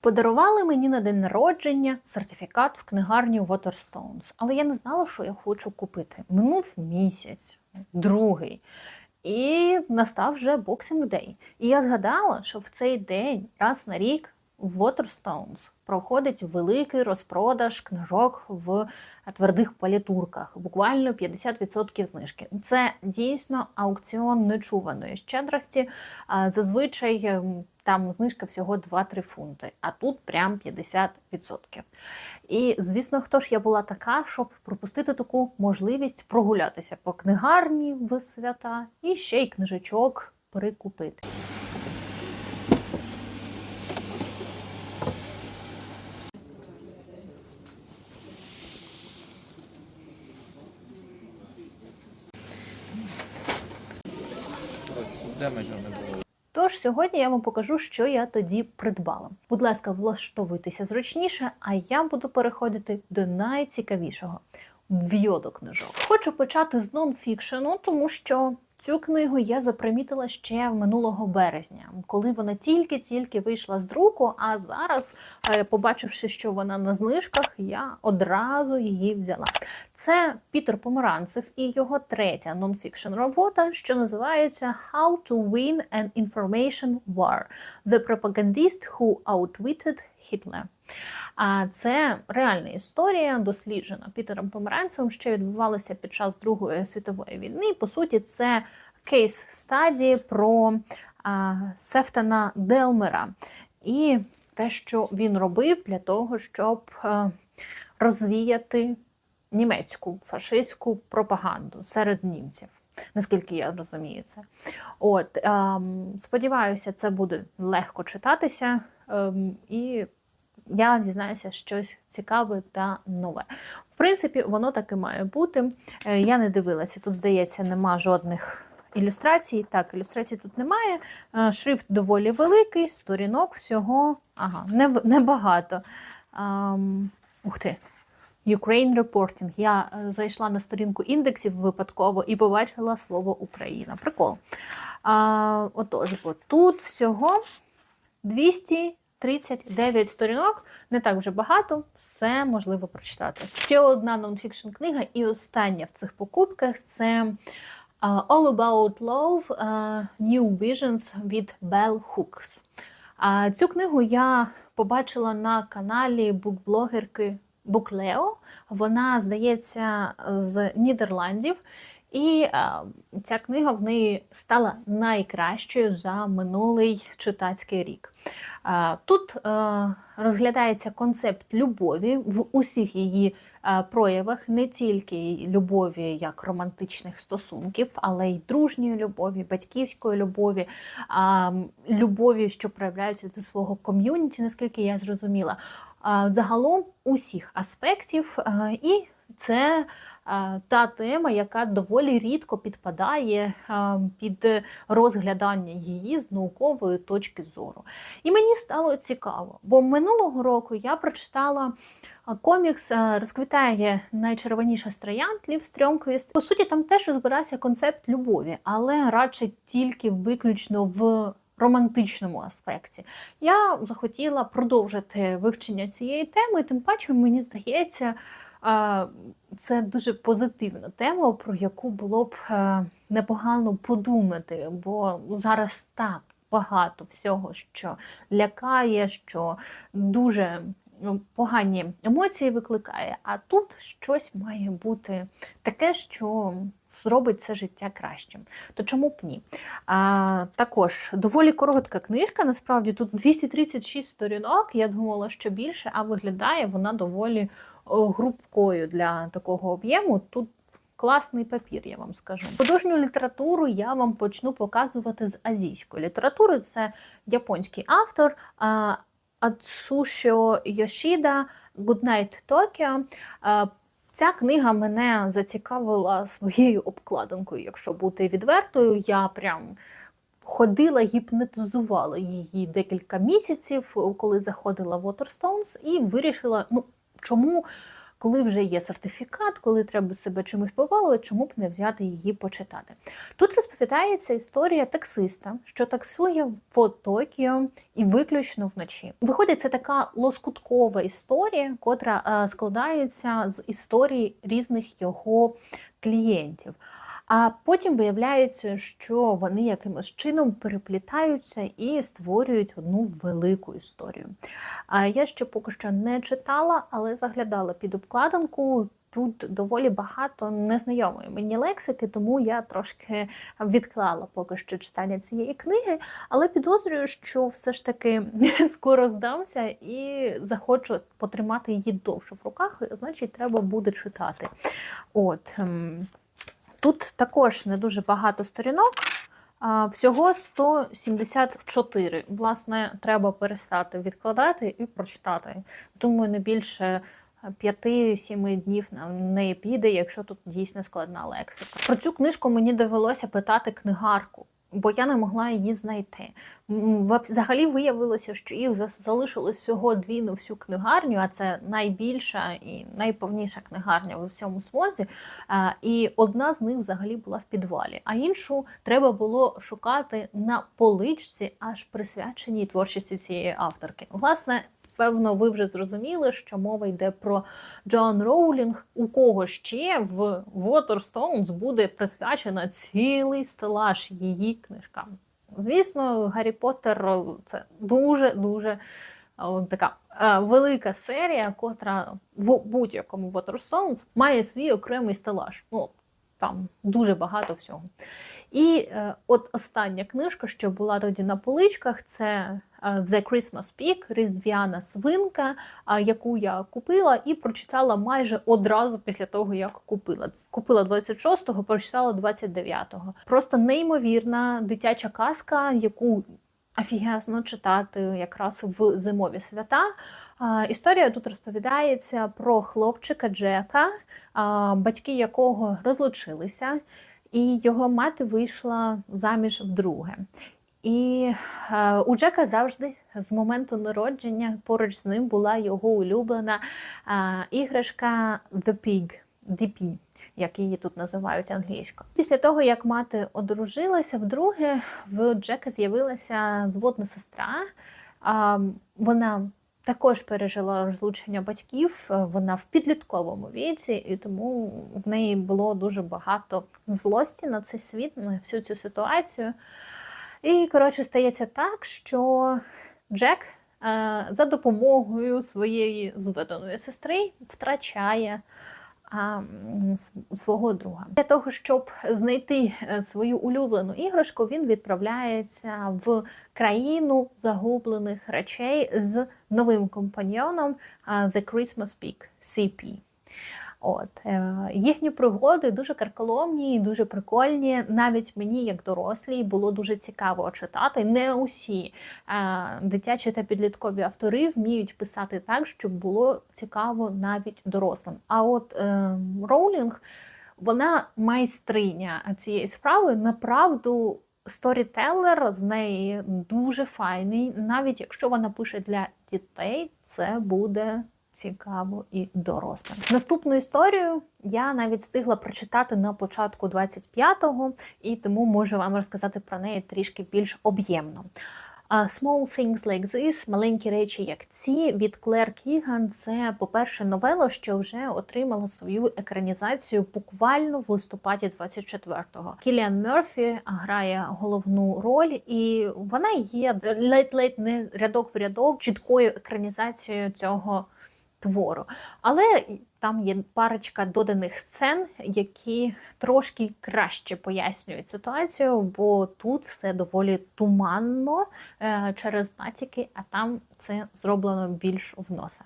Подарували мені на день народження сертифікат в книгарні Waterstones, але я не знала, що я хочу купити. Минув місяць, другий. І настав вже Boxing Day. І я згадала, що в цей день раз на рік в Waterstones проходить великий розпродаж книжок в твердих палітурках, буквально 50% знижки. Це дійсно аукціон нечуваної щедрості. Зазвичай ем, там знижка всього 2-3 фунти, а тут прям 50%. І звісно, хто ж я була така, щоб пропустити таку можливість прогулятися по книгарні в свята і ще й книжечок прикупити. Демеджу не було. Тож сьогодні я вам покажу, що я тоді придбала. Будь ласка, влаштовуйтеся зручніше, а я буду переходити до найцікавішого вйоду книжок. Хочу почати з нонфікшену, тому що цю книгу я запримітила ще минулого березня, коли вона тільки-тільки вийшла з друку. А зараз, е, побачивши, що вона на знижках, я одразу її взяла. Це Пітер Помаранцев і його третя нонфікшн робота, що називається How to Win an Information War – The Propagandist Who Outwitted Hitler. А це реальна історія, досліджена Пітером Помаранцевим, що відбувалася під час Другої світової війни. По суті, це кейс стадії про Сефтана Делмера і те, що він робив для того, щоб а, розвіяти німецьку фашистську пропаганду серед німців. Наскільки я розумію це. От, ем, сподіваюся, це буде легко читатися, ем, і я дізнаюся щось цікаве та нове. В принципі, воно так і має бути. Е, Я не дивилася, тут, здається, нема жодних ілюстрацій. Так, ілюстрацій тут немає. Е, Шрифт доволі великий, сторінок всього. Ага, небагато. Ам, ух ти. Ukraine Reporting. Я е, зайшла на сторінку індексів випадково і побачила слово Україна. Прикол. А, отож, бо тут всього 239 сторінок, не так вже багато, все можливо прочитати. Ще одна нонфікшн книга, і остання в цих покупках це All About Love New Visions від Bell Hooks. Цю книгу я побачила на каналі букблогерки Буклео. Вона, здається, з Нідерландів. І е, ця книга в неї стала найкращою за минулий читацький рік. Е, тут е, розглядається концепт любові в усіх її е, проявах, не тільки любові як романтичних стосунків, але й дружньої любові, батьківської любові, а, любові, що проявляються до свого ком'юніті, наскільки я зрозуміла. А, Загалом усіх аспектів, е, і це та тема, яка доволі рідко підпадає е, під розглядання її з наукової точки зору. І мені стало цікаво, бо минулого року я прочитала е, комікс е, Розквітає найчервоніша з троянд Лів Стрьомквіст. По суті, там теж розбирався концепт любові, але радше тільки виключно в романтичному аспекті. Я захотіла продовжити вивчення цієї теми, тим паче, мені здається, е, це дуже позитивна тема, про яку було б е, непогано подумати, бо ну, зараз так багато всього, що лякає, що дуже ну, погані емоції викликає, а тут щось має бути таке, що зробить це життя кращим. То чому б ні? А, також доволі коротка книжка, насправді тут 236 сторінок. Я думала, що більше, а виглядає вона доволі грубкою для такого об'єму. Тут класний папір, я вам скажу. Художню літературу я вам почну показувати з азійської літератури. Це японський автор а, Ацушіо Йошіда Goodnight Tokyo. Ця книга мене зацікавила своєю обкладинкою. Якщо бути відвертою, я прям ходила, гіпнотизувала її декілька місяців, коли заходила в Waterstones, і вирішила, ну чому коли вже є сертифікат, коли треба себе чимось повалувати, чому б не взяти її почитати. Тут розповідається історія таксиста, що таксує в Токіо і виключно вночі. Виходить, це така лоскуткова історія, котра е, складається з історії різних його клієнтів. А потім виявляється, що вони якимось чином переплітаються і створюють одну велику історію. Я ще поки що не читала, але заглядала під обкладинку. Тут доволі багато незнайомої мені лексики, тому я трошки відклала поки що читання цієї книги, але підозрюю, що все ж таки скоро здамся і захочу потримати її довше в руках, значить, треба буде читати. От. Тут також не дуже багато сторінок, всього 174. Власне, треба перестати відкладати і прочитати. Думаю, не більше 5-7 днів на неї піде, якщо тут дійсно складна лексика. Про цю книжку мені довелося питати книгарку. Бо я не могла її знайти. Взагалі виявилося, що їх залишилось всього дві на всю книгарню, а це найбільша і найповніша книгарня в всьому свозі. І одна з них взагалі була в підвалі, а іншу треба було шукати на поличці, аж присвяченій творчості цієї авторки. Власне, певно, ви вже зрозуміли, що мова йде про Джоан Роулінг, у кого ще в Waterstones буде присвячено цілий стелаж її книжкам. Звісно, Гаррі Поттер це дуже дуже така е, велика серія, котра в будь-якому Waterstones має свій окремий стелаж. Ну, там дуже багато всього. І е, от остання книжка, що була тоді на поличках, це е, The Christmas Peak, Різдвяна свинка, яку я купила і прочитала майже одразу після того, як купила. Купила 26-го, прочитала 29-го. Просто неймовірна дитяча казка, яку офігезно читати якраз в зимові свята. Історія тут розповідається про хлопчика Джека, батьки якого розлучилися, і його мати вийшла заміж вдруге. І е, у Джека завжди з моменту народження поруч з ним була його улюблена е, іграшка The Pig, DP, як її тут називають англійською. Після того, як мати одружилася, вдруге в Джека з'явилася зводна сестра. Вона також пережила розлучення батьків, е, вона в підлітковому віці, і тому в неї було дуже багато злості на цей світ, на всю цю ситуацію. І, коротше, стається так, що Джек е, за допомогою своєї зведеної сестри втрачає а, свого друга. Для того, щоб знайти е, свою улюблену іграшку, він відправляється в країну загублених речей з новим компаньйоном The Christmas Peak, CP. От е, їхні пригоди дуже карколомні і дуже прикольні. Навіть мені, як дорослій, було дуже цікаво читати. Не усі е, дитячі та підліткові автори вміють писати так, щоб було цікаво навіть дорослим. А от е, Роулінг, вона майстриня цієї справи. Направду, сторітелер з неї дуже файний. Навіть якщо вона пише для дітей, це буде цікаво і дорослим. Наступну історію я навіть встигла прочитати на початку 25-го, і тому можу вам розказати про неї трішки більш об'ємно. Small Things Like This, маленькі речі, як ці, від Клер Кіган. Це, по-перше, новела, що вже отримала свою екранізацію буквально в листопаді 24-го. Кіліан Мерфі грає головну роль, і вона є ледь-ледь не рядок в рядок чіткою екранізацією цього твору. Але там є парочка доданих сцен, які трошки краще пояснюють ситуацію, бо тут все доволі туманно е, через натяки, а там це зроблено більш в носа.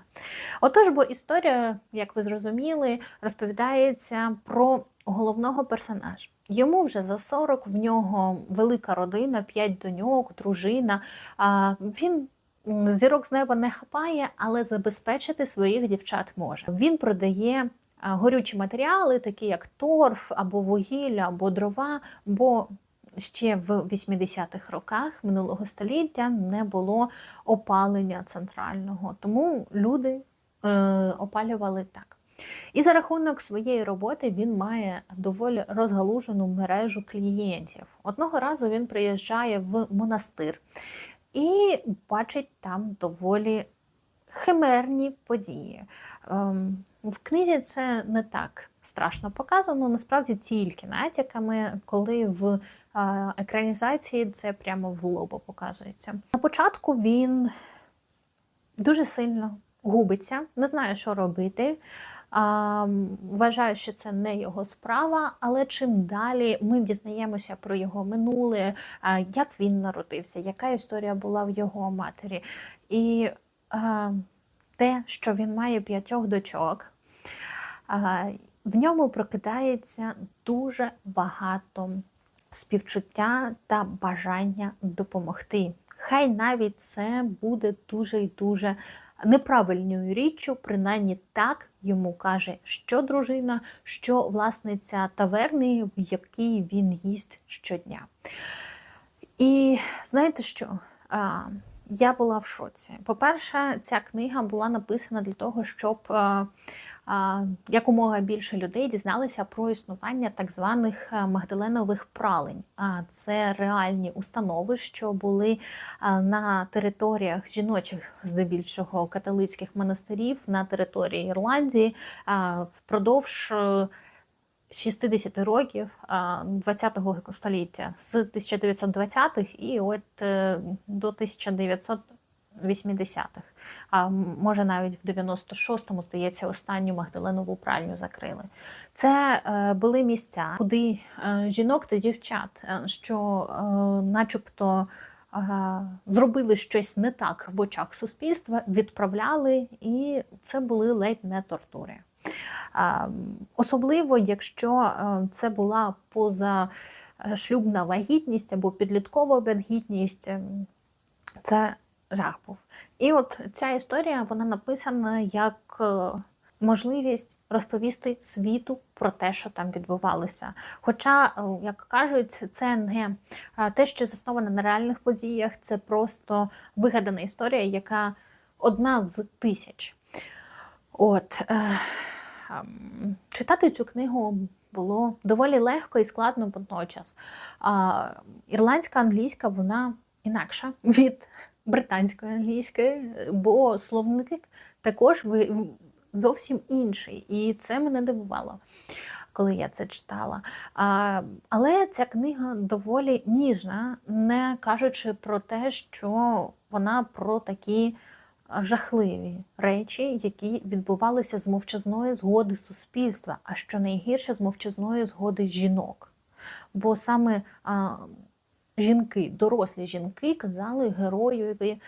Отож, бо історія, як ви зрозуміли, розповідається про головного персонажа. Йому вже за 40, в нього велика родина, 5 доньок, дружина. Він зірок з неба не хапає, але забезпечити своїх дівчат може. Він продає горючі матеріали, такі як торф або вугілля, або дрова. бо ще в 80-х роках минулого століття не було опалення центрального, тому люди е, опалювали так. І за рахунок своєї роботи він має доволі розгалужену мережу клієнтів. Одного разу він приїжджає в монастир і бачить там доволі химерні події. Ем, В книзі це не так страшно показано, насправді тільки натяками, коли в е, екранізації це прямо в лобо показується. На початку він дуже сильно губиться, не знає, що робити. Вважаю, що це не його справа, але чим далі ми дізнаємося про його минуле, а, як він народився, яка історія була в його матері. І а, те, що він має п'ятьох дочок, а, в ньому прокидається дуже багато співчуття та бажання допомогти. Хай навіть це буде дуже і дуже неправильною річчю, принаймні так йому каже, що дружина, що власниця таверни, в якій він їсть щодня. І знаєте що? Я була в шоці. По-перше, ця книга була написана для того, щоб якомога більше людей дізналися про існування так званих е, Магдаленових пралень. А це реальні установи, що були е, на територіях жіночих, здебільшого католицьких монастирів на території Ірландії е, впродовж. 60 років 20-го століття з 1920-х і от до 1900 80-х, а може навіть в 96-му, здається, останню Магдалинову пральню закрили. Це е, були місця, куди е, жінок та дівчат, е, що начебто зробили щось не так в очах суспільства, відправляли, і це були ледь не тортури. Особливо, якщо це була поза шлюбна вагітність або підліткова вагітність, ем, це жах був. І от ця історія вона написана як е, можливість розповісти світу про те, що там відбувалося. Хоча, е, як кажуть, це не те, що засноване на реальних подіях, це просто вигадана історія, яка одна з тисяч. От. Е, Ем, Читати цю книгу було доволі легко і складно водночас. Ірландська англійська вона інакша від британської англійської, бо словник також зовсім інший. І це мене дивувало, коли я це читала. Але ця книга доволі ніжна, не кажучи про те, що вона про такі жахливі речі, які відбувалися з мовчазної згоди суспільства, а що найгірше з мовчазної згоди жінок. Бо саме а, жінки, дорослі жінки, казали героєві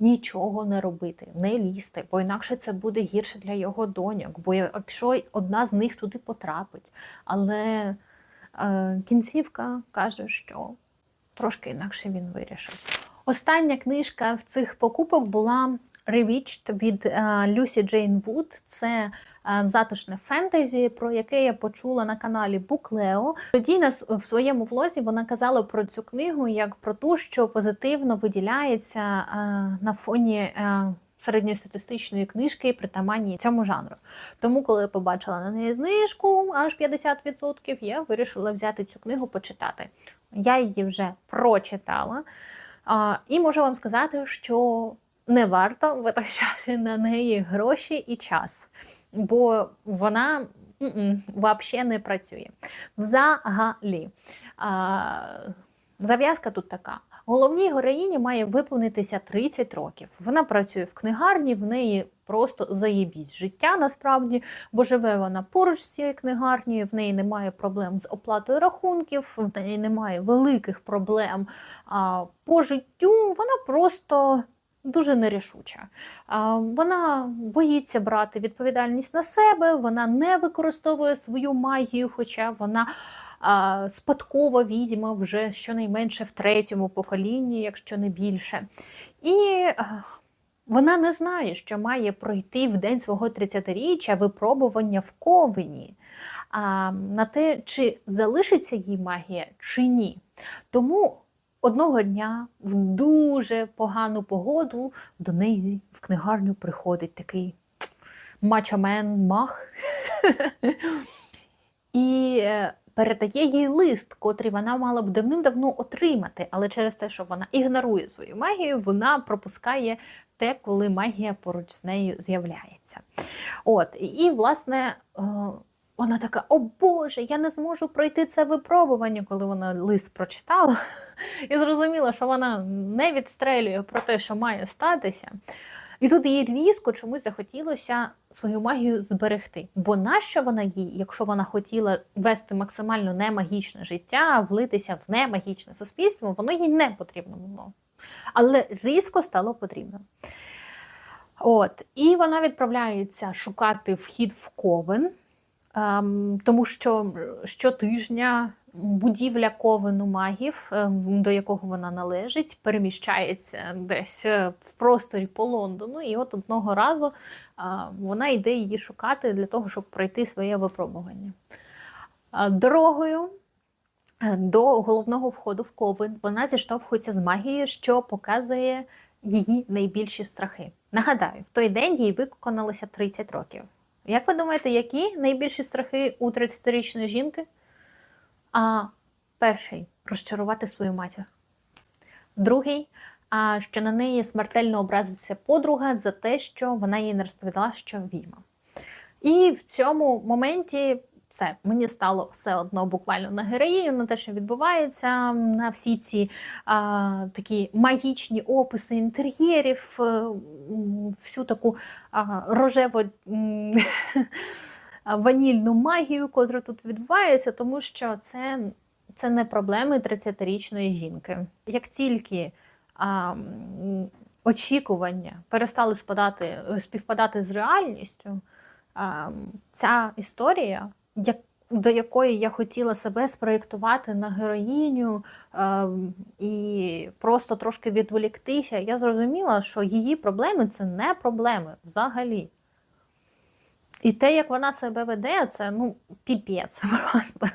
нічого не робити, не лізти, бо інакше це буде гірше для його доньок. Бо якщо одна з них туди потрапить, але е, кінцівка каже, що трошки інакше він вирішив. Остання книжка в цих покупок була Rewitched від е, Люсі Джейн Вуд. Це затишне фентезі, про яке я почула на каналі Буклео. Тоді нас в своєму влозі вона казала про цю книгу як про ту, що позитивно виділяється е, на фоні. е, Середньостатистичної книжки притаманні цьому жанру. Тому, коли я побачила на неї знижку аж 50%, я вирішила взяти цю книгу почитати. Я її вже прочитала. І можу вам сказати, що не варто витрачати на неї гроші і час, бо вона взагалі не працює. Взагалі. Зав'язка тут така. Головній героїні має виповнитися 30 років. Вона працює в книгарні, в неї просто заєбісь життя насправді, бо живе вона поруч з цією книгарнею, в неї немає проблем з оплатою рахунків, в неї немає великих проблем а, по життю. Вона просто дуже нерішуча. Вона боїться брати відповідальність на себе, вона не використовує свою магію, хоча вона спадкова відьма вже щонайменше в третьому поколінні, якщо не більше. І вона не знає, що має пройти в день свого 30-річчя випробування в ковені на те, чи залишиться їй магія, чи ні. Тому одного дня в дуже погану погоду до неї в книгарню приходить такий мачомен мах. І е, передає їй лист, котрий вона мала б давним-давно отримати, але через те, що вона ігнорує свою магію, вона пропускає те, коли магія поруч з нею з'являється. От, і, власне, е, вона така: О Боже, я не зможу пройти це випробування, коли вона лист прочитала і зрозуміла, що вона не відстрелює про те, що має статися. І тут їй різко чомусь захотілося свою магію зберегти. Бо нащо вона їй, якщо вона хотіла вести максимально немагічне життя, влитися в немагічне суспільство, воно їй не потрібно було. Але різко стало потрібно. От, і вона відправляється шукати вхід в ковен, ем, тому що щотижня будівля ковену магів, ем, до якого вона належить, переміщається десь е, в просторі по Лондону. І от одного разу вона йде її шукати для того, щоб пройти своє випробування. Дорогою е, до головного входу в ковен вона зіштовхується з магією, що показує її найбільші страхи. Нагадаю, в той день їй виконалося 30 років. Як ви думаєте, які найбільші страхи у 30-річної жінки? А перший розчарувати свою матір. Другий, а що на неї смертельно образиться подруга за те, що вона їй не розповідала, що відьма. І в цьому моменті все, мені стало все одно буквально на героїню, на те, що відбувається, на всі ці а, такі магічні описи інтер'єрів, е, всю таку а, рожево. Ванільну магію, котра тут відбувається, тому що це, це не проблеми 30-річної жінки. Як тільки а, очікування перестали спадати, співпадати з реальністю, а, ця історія, як, до якої я хотіла себе спроєктувати на героїню а, і просто трошки відволіктися, я зрозуміла, що її проблеми це не проблеми взагалі. І те, як вона себе веде, це ну, піпець просто.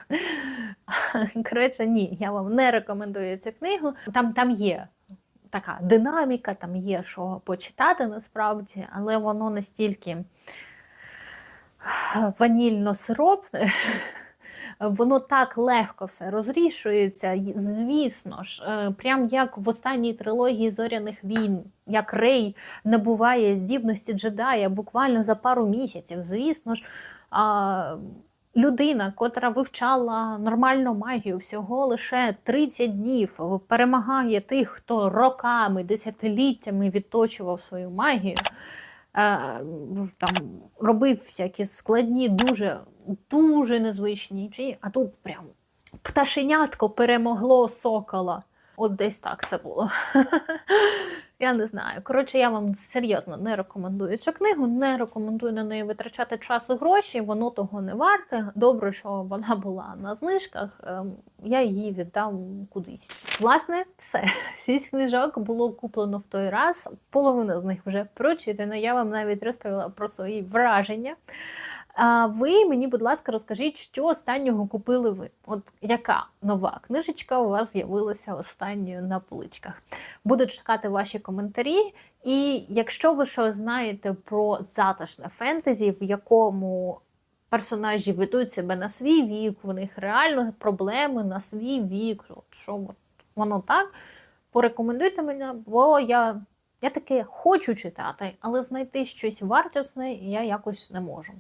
Коротше, ні, я вам не рекомендую цю книгу. Там, там є така динаміка, там є що почитати насправді, але воно настільки ванільно-сиропне, воно так легко все розрішується. Звісно ж, е, прям як в останній трилогії зоряних війн, як Рей набуває здібності джедая буквально за пару місяців. Звісно ж, людина, котра вивчала нормальну магію всього лише 30 днів, перемагає тих, хто роками, десятиліттями відточував свою магію. Е, Там робив всякі складні, дуже дуже незвичні а тут прям пташенятко перемогло сокола. От десь так це було. Я не знаю. Коротше, я вам серйозно не рекомендую цю книгу, не рекомендую на неї витрачати час і гроші, воно того не варте. Добре, що вона була на знижках, ем, я її віддам кудись. Власне, все. Шість книжок було куплено в той раз, половина з них вже прочитана. Я вам навіть розповіла про свої враження. А ви мені, будь ласка, розкажіть, що останнього купили ви? От яка нова книжечка у вас з'явилася останньою на поличках? Буду чекати ваші коментарі. І якщо ви щось знаєте про затишне фентезі, в якому персонажі ведуть себе на свій вік, у них реально проблеми на свій вік, от що воно так, порекомендуйте мене, бо я. Я таке хочу читати, але знайти щось вартісне я якось не можу.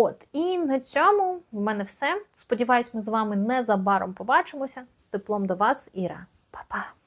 От, і на цьому в мене все. Сподіваюсь, ми з вами незабаром побачимося. З теплом до вас, Іра. Па-па!